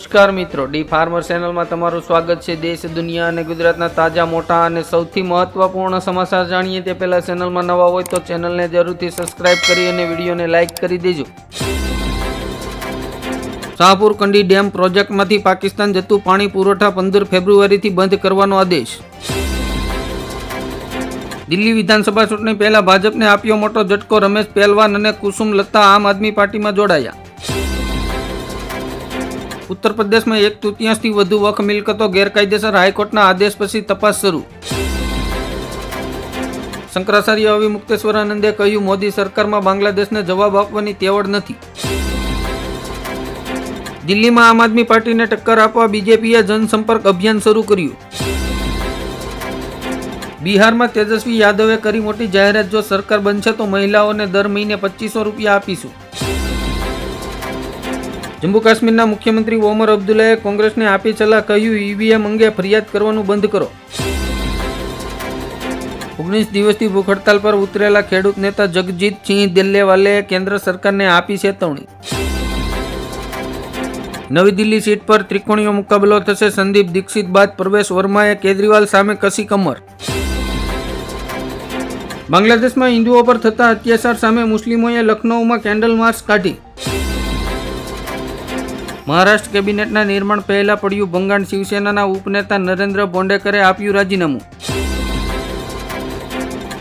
નમસ્કાર મિત્રો, D farmer ચેનલમાં તમારું સ્વાગત છે. દેશ, દુનિયા અને ગુજરાતના તાજા, મોટા અને સૌથી મહત્વપૂર્ણ સમાચાર જાણીએ તે પહેલા ચેનલમાં નવા હોય તો ચેનલને જરૂરથી સબસ્ક્રાઇબ કરી અને વિડીયોને લાઇક કરી દેજો. શાહપુર કંડી ડેમ પ્રોજેક્ટમાંથી પાકિસ્તાન જતું પાણી પુરવઠા પંદર ફેબ્રુઆરીથી બંધ કરવાનો આદેશ. દિલ્હી વિધાનસભા ચૂંટણી પહેલા ભાજપને આપ્યો મોટો ઝટકો રમેશ પહેલવાન અને કુસુમ લતા આમ આદમી પાર્ટીમાં જોડાયા. ઉત્તર પ્રદેશમાં એક તૃતીયાંશથી વધુ વખ મિલકતો ગેરકાયદેસર હાઈકોર્ટના આદેશ પછી તપાસ શરૂ. શંકરાચાર્ય અવિમુક્તેશ્વરાનંદે કહ્યું, મોદી સરકારમાં બાંગ્લાદેશને જવાબ આપવાની તેવડ નથી. દિલ્હીમાં આમ આદમી પાર્ટીને ટક્કર આપવા બીજેપીએ જનસંપર્ક અભિયાન શરૂ કર્યું. બિહારમાં તેજસ્વી યાદવે કરી મોટી જાહેરાત, જો સરકાર બનશે તો મહિલાઓને દર મહિને પચીસો રૂપિયા આપીશું. જમ્મુ કાશ્મીરના મુખ્યમંત્રી ઓમર અબ્દુલ્લાએ કોંગ્રેસને આપી સલાહ કહ્યું, ઈવીએમ અંગે ફરિયાદ કરવાનું બંધ કરો. ઓગણીસ દિવસથી ભૂખ હડતાલ પર ઉતરેલા ખેડૂત નેતા જગજીતસિંહ દિલ્લેવાલે કેન્દ્ર સરકારને આપી ચેતવણી. નવી દિલ્હી સીટ પર ત્રિકોણીય મુકાબલો થશે. સંદીપ દીક્ષિત બાદ પ્રવેશ વર્માએ કેજરીવાલ સામે કસી કમર. બાંગ્લાદેશમાં હિન્દુઓ પર થતા અત્યાચાર સામે મુસ્લિમોએ લખનૌમાં કેન્ડલ માર્ચ કાઢી. મહારાષ્ટ્ર કેબિનેટના નિર્માણ પહેલા પડ્યું ભંગાણ શિવસેનાના ઉપનેતા નરેન્દ્ર બોંડેકરે આપ્યું રાજીનામું.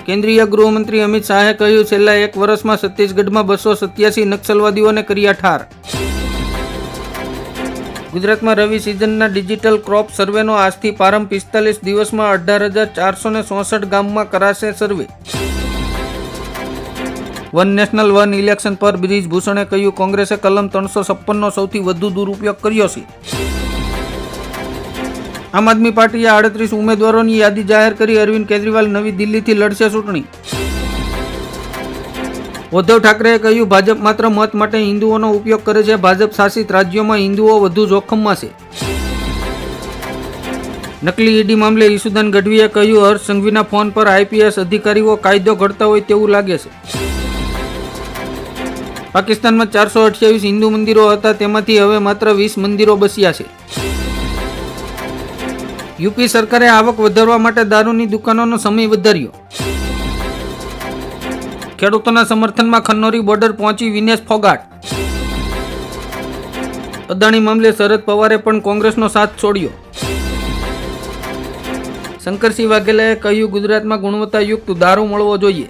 કેન્દ્રીય ગૃહમંત્રી અમિત શાહે કહ્યું, છેલ્લા એક વર્ષમાં છત્તીસગઢમાં બસો સત્યાસી નક્સલવાદીઓને કર્યા ઠાર. ગુજરાતમાં રવિ સિઝનના ડિજિટલ ક્રોપ સર્વેનો આજથી પ્રારંભ પિસ્તાલીસ દિવસમાં અઢાર હજાર ચારસો ચોસઠ ગામમાં કરાશે સર્વે. વન નેશનલ વન ઇલેક્શન પર બ્રિજભૂષણે કહ્યું, કોંગ્રેસે કલમ ત્રણસો છપ્પનનો સૌથી વધુ દુરુપયોગ કર્યો છે. આમ આદમી પાર્ટીએ આડત્રીસ ઉમેદવારોની યાદી જાહેર કરી, અરવિંદ કેજરીવાલ નવી દિલ્હીથી લડશે ચૂંટણી. ઉદ્ધવ ઠાકરેએ કહ્યું, ભાજપ માત્ર મત માટે હિન્દુઓનો ઉપયોગ કરે છે, ભાજપ શાસિત રાજ્યોમાં હિન્દુઓ વધુ જોખમમાં છે. નકલી ઈડી મામલે ઈસુદાન ગઢવીએ કહ્યું, હર્ષ સંઘવીના ફોન પર આઈપીએસ અધિકારીઓ કાયદો ઘડતા હોય તેવું લાગે છે. પાકિસ્તાનમાં ચારસો અઠ્યાવીસ હિન્દુ મંદિરો હતા, તેમાંથી હવે માત્ર વીસ મંદિરો બસ્યા છે. યુપી સરકારે આવક વધારવા માટે દારૂની દુકાનોનો સમય વધાર્યો. ખેડૂતોના સમર્થનમાં ખન્નોરી બોર્ડર પહોંચી વિનેશ ફોગાટ. અદાણી મામલે શરદ પવારે પણ કોંગ્રેસનો સાથ છોડ્યો. શંકરસિંહ વાઘેલાએ કહ્યું, ગુજરાતમાં ગુણવત્તાયુક્ત દારૂ મળવો જોઈએ.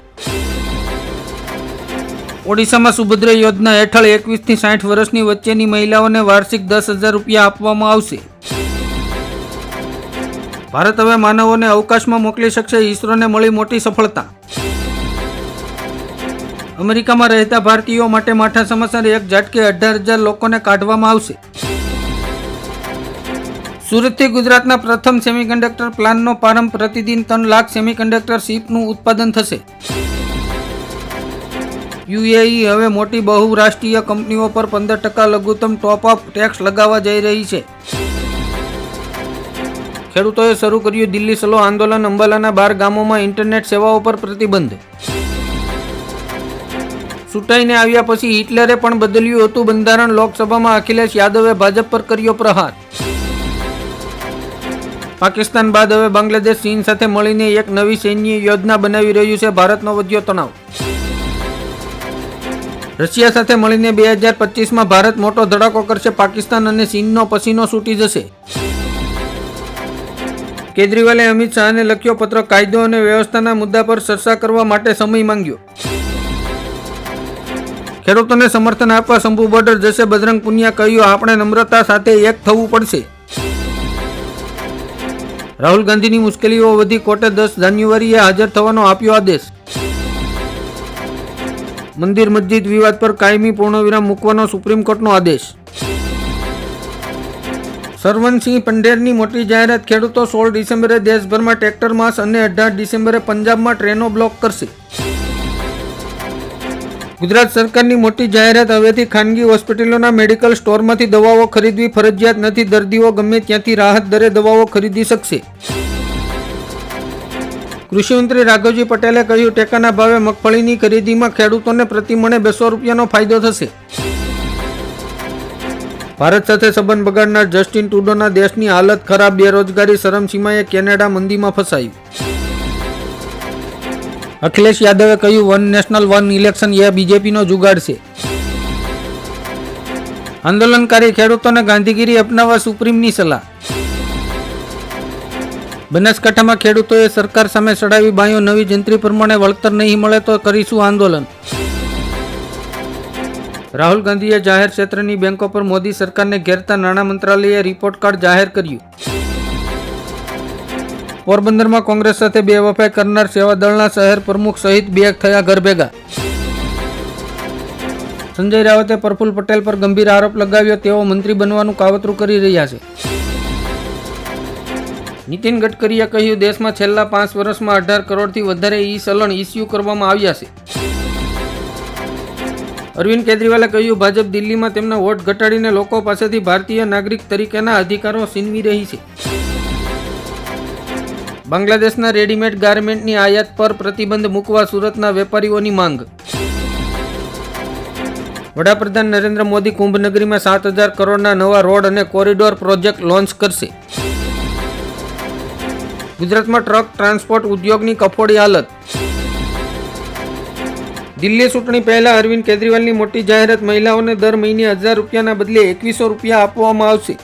ઓડિશામાં સુભદ્ર યોજના હેઠળ એકવીસથી સાઠ વર્ષની વચ્ચેની મહિલાઓને વાર્ષિક દસ હજાર રૂપિયા આપવામાં આવશે. ભારત હવે માનવોને અવકાશમાં મોકલી શકશે, ઈસરોને મળી મોટી સફળતા. અમેરિકામાં રહેતા ભારતીયો માટે માઠા સમાચાર, એક ઝાટકે અઢાર હજાર લોકોને કાઢવામાં આવશે. સુરતથી ગુજરાતના પ્રથમ સેમિકન્ડક્ટર પ્લાનનો પ્રારંભ પ્રતિદિન ત્રણ લાખ સેમિકન્ડક્ટર શિપનું ઉત્પાદન થશે. યુએઈ હવે મોટી બહુરાષ્ટ્રીય કંપનીઓ પર પંદર ટકા લઘુત્તમ ટોપ અપ ટેક્સ લગાવવા જઈ રહી છે. ખેડૂતોએ શરૂ કર્યું દિલ્હી ચલો આંદોલન અંબાલાના બાર ગામોમાં ઇન્ટરનેટ સેવાઓ પર પ્રતિબંધ. ચૂંટાઈને આવ્યા પછી હિટલરે પણ બદલ્યું હતું બંધારણ. લોકસભામાં અખિલેશ યાદવે ભાજપ પર કર્યો પ્રહાર. પાકિસ્તાન બાદ હવે બાંગ્લાદેશ, ચીન સાથે મળીને એક નવી સૈન્ય યોજના બનાવી રહ્યું છે. ભારતનો વધ્યો તણાવ. રશિયા સાથે મળીને બે હજાર પચીસમાં ભારત મોટો ધડાકો કરશે, પાકિસ્તાન અને ચીનનો પસીનો છૂટી જશે. કેજરીવાલે અમિત શાહને લખ્યો પત્ર, કાયદો અને વ્યવસ્થાના મુદ્દા પર ચર્ચા કરવા માટે સમય માંગ્યો. ખેડૂતોને સમર્થન આપવા શંભુ બોર્ડર જશે, બજરંગ પુનિયા કહ્યું, આપણે નમ્રતા સાથે એક થવું પડશે. રાહુલ ગાંધીની મુશ્કેલીઓ વધી, કોર્ટે દસ જાન્યુઆરીએ હાજર થવાનો આપ્યો આદેશ. મંદિર મસ્જિદ વિવાદ પર કાયમી પૂર્ણવિરામ મૂકવાનો સુપ્રીમ કોર્ટનો આદેશ. સરવનસિંહ પંઢેરની મોટી જાહેરાત, ખેડૂતો સોળ ડિસેમ્બરે દેશભરમાં ટ્રેક્ટર માસ અને અઢાર ડિસેમ્બરે પંજાબમાં ટ્રેનો બ્લોક કરશે. ગુજરાત સરકારની મોટી જાહેરાત, હવેથી ખાનગી હોસ્પિટલોના મેડિકલ સ્ટોરમાંથી દવાઓ ખરીદવી ફરજિયાત નથી, દર્દીઓ ગમે ત્યાંથી રાહત દરે દવાઓ ખરીદી શકશે. કૃષિમંત્રી રાઘવજી પટેલે કહ્યું, ટેકાના ભાવે મગફળીની ખરીદીમાં ખેડૂતોને પ્રતિ મણે બસો રૂપિયાનો ફાયદો થશે. ભારત સાથે સંબંધ બગાડનાર જસ્ટિન ટુડોના દેશની હાલત ખરાબ, બેરોજગારી શરમસીમાએ કેનેડા મંદીમાં ફસાયું. અખિલેશ યાદવે કહ્યું, વન નેશનલ, વન ઇલેક્શન, એ બીજેપીનો જુગાડ છે. આંદોલનકારી ખેડૂતોને ગાંધીગીરી અપનાવવા સુપ્રીમની સલાહ. બનાસકાંઠામાં ખેડૂતોએ સરકાર સામે ચડાવી બાયો નવી જંત્રી પ્રમાણે વળતર નહીં મળે તો કરીશું આંદોલન. રાહુલ ગાંધીએ જાહેર ક્ષેત્રની બેંકો પર મોદી સરકારને ઘેરતા નાણાં મંત્રાલયે રિપોર્ટ કાર્ડ જાહેર કર્યું. પોરબંદરમાં કોંગ્રેસ સાથે બે વફાઈ કરનાર સેવાદળના શહેર પ્રમુખ સહિત બે થયા ઘરભેગા સંજય રાવતે પ્રફુલ પટેલ પર ગંભીર આરોપ લગાવ્યો, તેઓ મંત્રી બનવાનું કાવતરું કરી રહ્યા છે. નીતિન ગડકરીએ કહ્યું, દેશમાં છેલ્લા પાંચ વર્ષમાં અઢાર કરોડથી વધારે ઈ ચલણ ઇસ્યુ કરવામાં આવ્યા છે. અરવિંદ કેજરીવાલે કહ્યું, ભાજપ દિલ્હીમાં તેમના વોટ ઘટાડીને લોકો પાસેથી ભારતીય નાગરિક તરીકેના અધિકારો છીનવી રહી છે. બાંગ્લાદેશના રેડીમેડ ગાર્મેન્ટની આયાત પર પ્રતિબંધ મૂકવા સુરતના વેપારીઓની માંગ. વડાપ્રધાન નરેન્દ્ર મોદી કુંભનગરીમાં સાત હજાર કરોડના નવા રોડ અને કોરિડોર પ્રોજેક્ટ લોન્ચ કરશે. ગુજરાતમાં ટ્રક ટ્રાન્સપોર્ટ ઉદ્યોગની કફોડી હાલત. દિલ્હી ચૂંટણી પહેલા અરવિંદ કેજરીવાલની મોટી જાહેરાત મહિલાઓને દર મહિને હજાર રૂપિયાના બદલે એકવીસો રૂપિયા આપવામાં આવશે.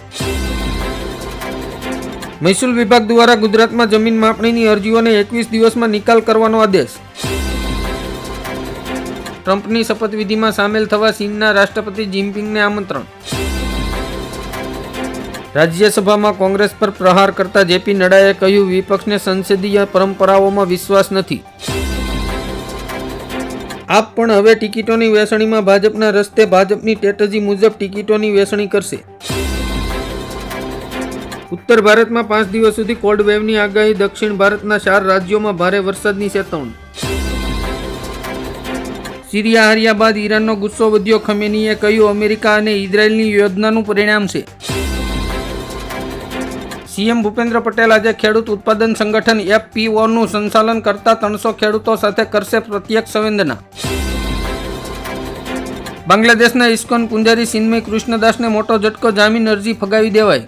મહેસૂલ વિભાગ દ્વારા ગુજરાતમાં જમીન માપણીની અરજીઓને એકવીસ દિવસમાં નિકાલ કરવાનો આદેશ. ટ્રમ્પની શપથવિધિમાં સામેલ થવા ચીનના રાષ્ટ્રપતિ જિનપિંગને આમંત્રણ. રાજ્યસભામાં કોંગ્રેસ પર પ્રહાર કરતા જેપી નડ્ડાએ કહ્યું, વિપક્ષને સંસદીય પરંપરાઓમાં વિશ્વાસ નથી. આપ પણ હવે ટિકિટોની વેચણીમાં ભાજપના રસ્તે ભાજપની સ્ટ્રેટજી મુજબ ટિકિટોની વેચણી કરશે. ઉત્તર ભારતમાં પાંચ દિવસ સુધી કોલ્ડ વેવની આગાહી, દક્ષિણ ભારતના ચાર રાજ્યોમાં ભારે વરસાદની ચેતવણી. સિરિયા હાર્યા બાદ ઈરાનનો ગુસ્સો વધ્યો, ખમેનીએ કહ્યું, અમેરિકા અને ઇઝરાયલની યોજનાનું પરિણામ છે. સીએમ ભૂપેન્દ્ર પટેલ આજે ખેડૂત ઉત્પાદન સંગઠન એફપીઓનું સંચાલન કરતા ત્રણસો ખેડૂતો સાથે કરશે પ્રત્યક્ષ સંવેદના. બાંગ્લાદેશના ઇસ્કોન પુંજારી સિન્મય કૃષ્ણદાસને મોટો ઝટકો, જામીન અરજી ફગાવી દેવાઈ.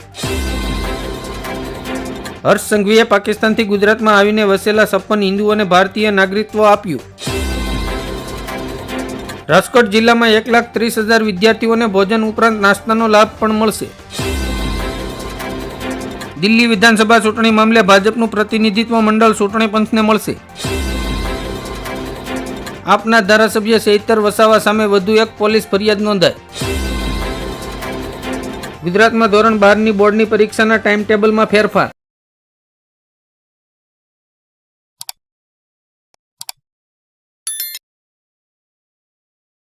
હર્ષ સંઘવીએ પાકિસ્તાનથી ગુજરાતમાં આવીને વસેલા છપ્પન હિન્દુઓને ભારતીય નાગરિકત્વ આપ્યું. રાજકોટ જિલ્લામાં એક લાખ ત્રીસ હજાર વિદ્યાર્થીઓને ભોજન ઉપરાંત નાસ્તાનો લાભ પણ મળશે. દિલ્હી વિધાનસભા ચૂંટણી મામલે ભાજપનું પ્રતિનિધિત્વ મંડળ ચૂંટણી પંચને મળશે. આપના ધારાસભ્ય સૈતર વસાવા સામે વધુ એક પોલીસ ફરિયાદ નોંધાઈ. ગુજરાતમાં ધોરણ બારની બોર્ડની પરીક્ષાના ટાઈમ ટેબલમાં ફેરફાર.